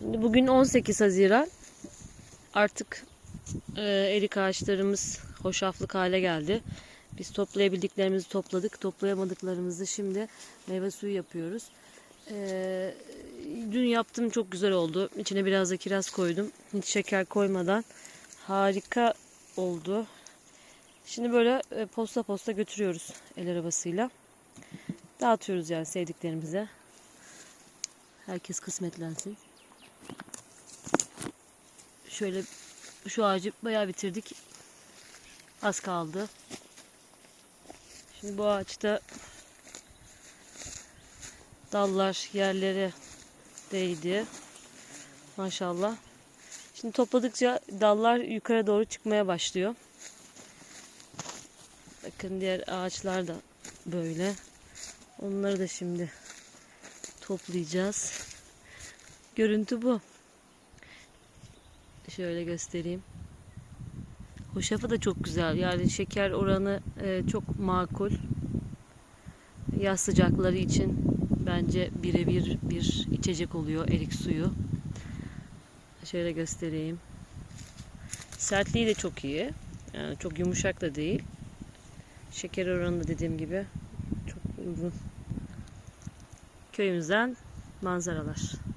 Şimdi bugün 18 Haziran. Artık e, erik ağaçlarımız hoşaflık hale geldi. Biz toplayabildiklerimizi topladık. Toplayamadıklarımızı şimdi meyve suyu yapıyoruz. E, dün yaptım çok güzel oldu. İçine biraz da kiraz koydum. Hiç şeker koymadan. Harika oldu. Şimdi böyle e, posta posta götürüyoruz el arabasıyla. Dağıtıyoruz yani sevdiklerimize. Herkes kısmetlensin. Şöyle şu ağacı bayağı bitirdik. Az kaldı. Şimdi bu ağaçta dallar yerlere değdi. Maşallah. Şimdi topladıkça dallar yukarı doğru çıkmaya başlıyor. Bakın diğer ağaçlar da böyle. Onları da şimdi toplayacağız. Görüntü bu. Şöyle göstereyim. Hoşafı da çok güzel. Yani şeker oranı e, çok makul. Yaz sıcakları için bence birebir bir içecek oluyor erik suyu. Şöyle göstereyim. Sertliği de çok iyi. Yani çok yumuşak da değil. Şeker oranı da dediğim gibi çok uygun. Köyümüzden manzaralar.